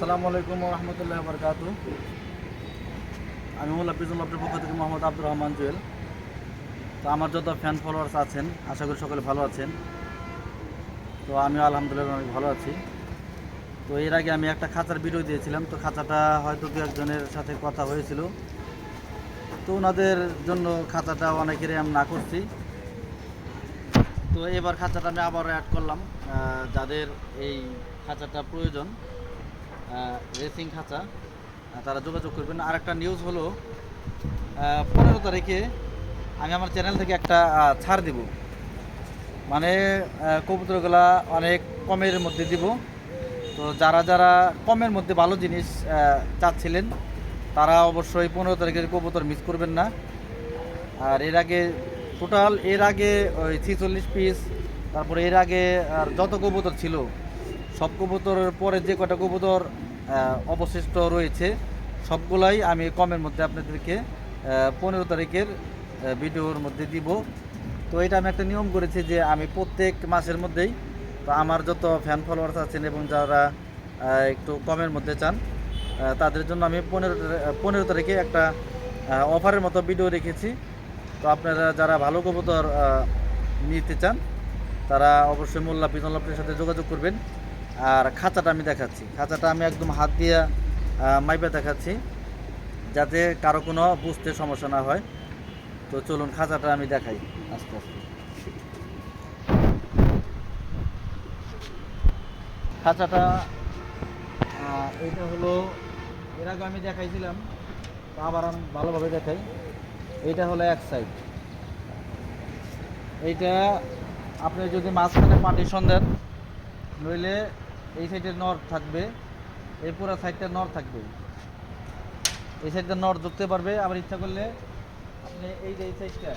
আসসালামু আলাইকুম রহমতুল্লাহ বরকাত আমি মোল্লা পিজুল আপনার পক্ষ থেকে মোহাম্মদ আব্দুর রহমান জুয়েল। তো আমার যত ফ্যান ফলোয়ার্স আছেন, আশা করি সকলে ভালো আছেন। তো আমি আলহামদুলিল্লাহ অনেক ভালো আছি। তো এর আগে আমি একটা খাঁচার ভিডিও দিয়েছিলাম, তো খাঁচাটা হয়তো দু একজনের সাথে কথা হয়েছিল। তো ওনাদের জন্য খাঁচাটা অনেকেরই আমি না করছি। তো এবার খাঁচাটা আমি আবার অ্যাড করলাম যাদের এই খাঁচাটা প্রয়োজন। রেসিং খাঁচা। তারা যোগাযোগ করবেন। আর একটা নিউজ হলো পনেরো তারিখে আমি আমার চ্যানেল থেকে একটা ছাড় দিব। মানে কবুতরগুলা অনেক কমের মধ্যে দিব। তো যারা যারা কমের মধ্যে ভালো জিনিস চাচ্ছিলেন, তারা অবশ্যই পনেরো তারিখের কবুতর মিস করবেন না। আর এর আগে টোটাল এর আগে ওই ছিচল্লিশ পিস তারপরে এর আগে আর যত কবুতর ছিল সব কবুতরের পরে যে কটা কবুতর অবশিষ্ট রয়েছে, সবগুলাই আমি কমের মধ্যে আপনাদেরকে পনেরো তারিখের ভিডিওর মধ্যে দিব। তো এটা আমি একটা নিয়ম করেছি যে আমি প্রত্যেক মাসের মধ্যেই, তো আমার যত ফ্যান ফলোয়ার্স আছেন এবং যারা একটু কমের মধ্যে চান তাদের জন্য আমি পনেরো পনেরো তারিখে একটা অফারের মতো ভিডিও রেখেছি। তো আপনারা যারা ভালো কবুতর নিতে চান, তারা অবশ্যই মোল্লা পিজন লাপটির সাথে যোগাযোগ করবেন। আর খাঁচাটা আমি দেখাচ্ছি। খাঁচাটা আমি একদম হাত দিয়ে মাইপে দেখাচ্ছি, যাতে কারও কোনো বুঝতে সমস্যা না হয়। তো চলুন খাঁচাটা আমি দেখাই আস্তে আস্তে। খাঁচাটা এটা হলো, এর আগে আমি দেখাইছিলাম আবার আমি ভালোভাবে দেখাই। এইটা হলো এক সাইড। এইটা আপনি যদি মাঝখানে পার্টিশন দেন, নইলে এই সাইডে নর থাকবে, এই পুরো সাইডটা নর থাকবে। এই সাইডটা নর ঢুকতে পারবে, আবার ইচ্ছা করলে আপনি এই যে এই সাইডটা।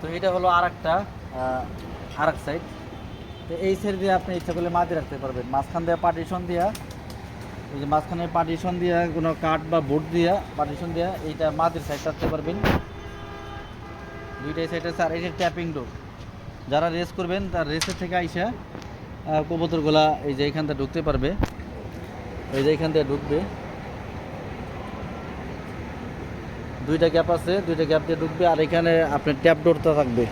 তো এটা হলো আর একটা আর এক সাইড। তো এই সাইড দিয়ে আপনি ইচ্ছা করলে মাঝে রাখতে পারবেন। মাঝখান দিয়ে পার্টিশন দিয়া, এই যে মাঝখানে পার্টিশন দিয়া কোনো কাঠ বা বোর্ড দিয়া পার্টিশন দিয়া এইটা মাঝের সাইড রাখতে পারবেন। দুইটাই সাইড আর এটা ট্যাপিং ডোর যারা রেস করবেন, তার রেসের থেকে আইসা কবুতরগুলা এই যে এইখানটা ঢুকতে পারবে। এই যে এইখান দিয়ে ঢুকবে। দুইটা গ্যাপ আছে, দুইটা গ্যাপ দিয়ে ঢুকবে, আর এখানে আপনার ট্যাপ ডোরটা থাকবে।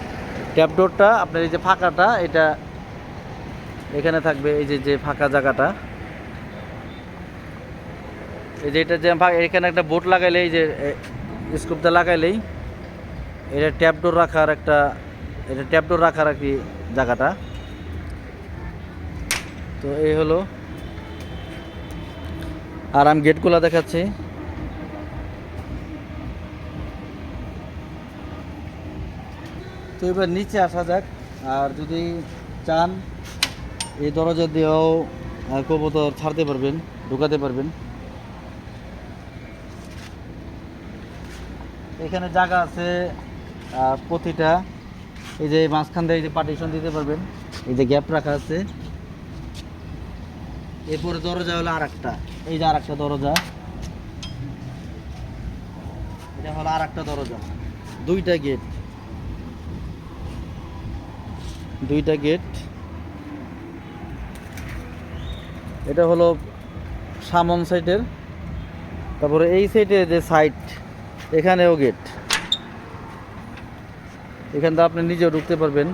ট্যাপ ডোরটা আপনার এই যে ফাঁকাটা, এটা এখানে থাকবে, এই যে যে ফাঁকা জায়গাটা। এই যে এটা যে এখানে একটা বোট লাগাইলে এই যে স্কুপটা লাগাইলেই এটা ট্যাপ ডোর রাখার একটা, এটা ট্যাপ ডোর রাখার আর কি জায়গাটা। তো এই হলো। আর আমি গেটগুলো দেখাচ্ছি। তো এবার নিচে আসা যাক। আর যদি চান, এই দরজা দিয়েও কবুতর ছাড়তে পারবেন, ঢুকাতে পারবেন। এখানে জায়গা আছে প্রতিটা এই যে মাঝখান দিয়ে এই যে পার্টিশন দিতে পারবেন, এই যে গ্যাপ রাখা আছে। এরপরে দরজা হলো আর একটা এই যে আর একটা দরজা। এটা হলো আর একটা দরজা। দুইটা গেট দুইটা গেট এটা হলো সামন সাইডের তারপরে এই সাইডে যে সাইড এখানেও গেট এখান থেকে আপনি নিজেও ঢুকতে পারবেন।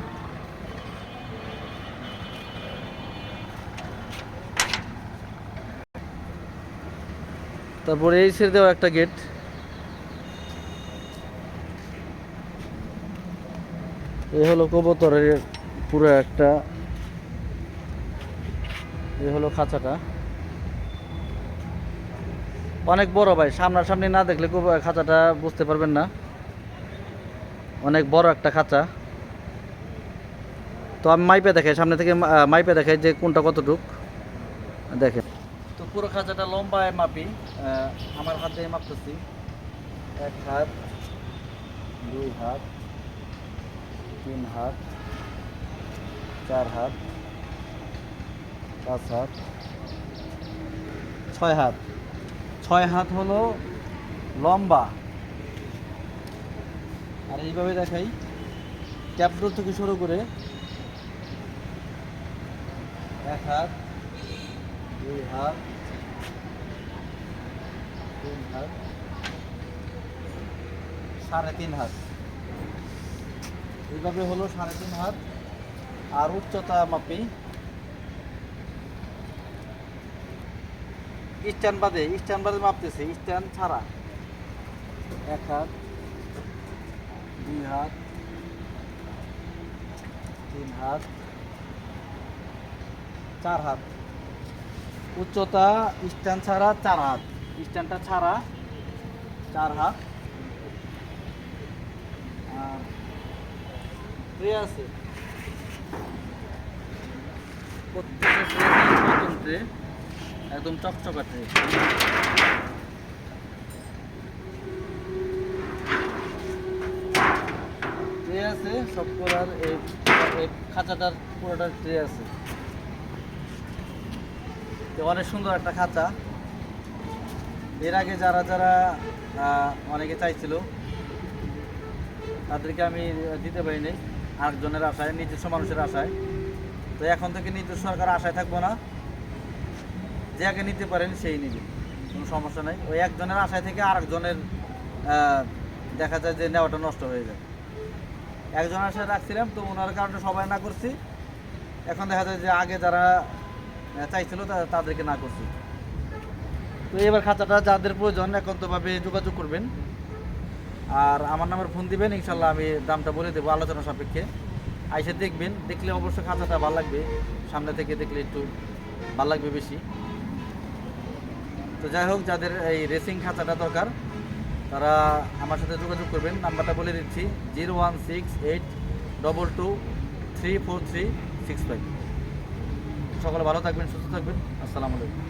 তারপরে এই দেওয়া একটা গেট। এই হলো কবুতরের পুরো একটা। এই হলো খাঁচাটা। অনেক বড় ভাই, সামনাসামনি না দেখলে খাঁচাটা বুঝতে পারবেন না। অনেক বড় একটা খাঁচা। তো আমি মাইপে দেখাই, সামনে থেকে মাইপে দেখাই যে কোনটা কতটুক। দেখেন। তো পুরো খাঁচাটা লম্বায় মাপি আমার হাত মাপতেছি। এক হাত, দুই হাত, তিন হাত, চার হাত, পাঁচ হাত, ছয় হাত। ছয় হাত হলো লম্বা। আর এইভাবে দেখাই। ক্যাপডোর থেকে শুরু করে এক হাত, দুই হাত, তিন হাত, সাড়ে তিন হাত। এইভাবে হলো সাড়ে তিন হাত। আর উচ্চতা মাপি স্ট্যান্ড বাদে স্ট্যান্ড বাদে মাপতেছে, স্ট্যান্ড ছাড়া। এক হাত দুই হাত। তিন হাত। চার হাত। উচ্চতা স্ট্যান্ড ছাড়া চার হাত। স্ট্যান্ডটা ছাড়া চার হাত। আর আছে। প্রত্যেকটা একদম চকচকা আছে, সব করার এই খাঁচাটার পুরোটার ট্রে আছে। অনেক সুন্দর একটা খাঁচা। এর আগে যারা যারা অনেকে চাইছিল, তাদেরকে আমি দিতে পারিনি আরেকজনের আশায়, নিজস্ব মানুষের আশায়। তো এখন থেকে নিজস্ব সরকার আশায় থাকব না। যে আগে নিতে পারেন, সেই নিবে, কোনো সমস্যা নেই। ওই একজনের আশায় থেকে আরেকজনের দেখা যায় যে নেওয়াটা নষ্ট হয়ে যায়। একজনের আশায় রাখছিলাম, তো ওনার কারণে সবাই না করছি। এখন দেখা যায় যে আগে যারা চাইছিল তাদেরকে না করছি। তো এবার খাঁচাটা যাদের প্রয়োজন একান্তভাবে যোগাযোগ করবেন। আর আমার নাম্বার ফোন দিবেন, ইনশাল্লাহ আমি দামটা বলে দেবো আলোচনা সাপেক্ষে। আইসে দেখবেন, দেখলে অবশ্যই খাঁচাটা ভালো লাগবে। সামনে থেকে দেখলে একটু ভালো লাগবে বেশি। তো যাই হোক, যাদের এই রেসিং খাঁচাটা দরকার তারা আমার সাথে যোগাযোগ করবেন, নাম্বারটা বলে দিচ্ছি, zero one six eight double two three four three six five. সকলে ভালো থাকবেন, সুস্থ থাকবেন, আসসালামু আলাইকুম।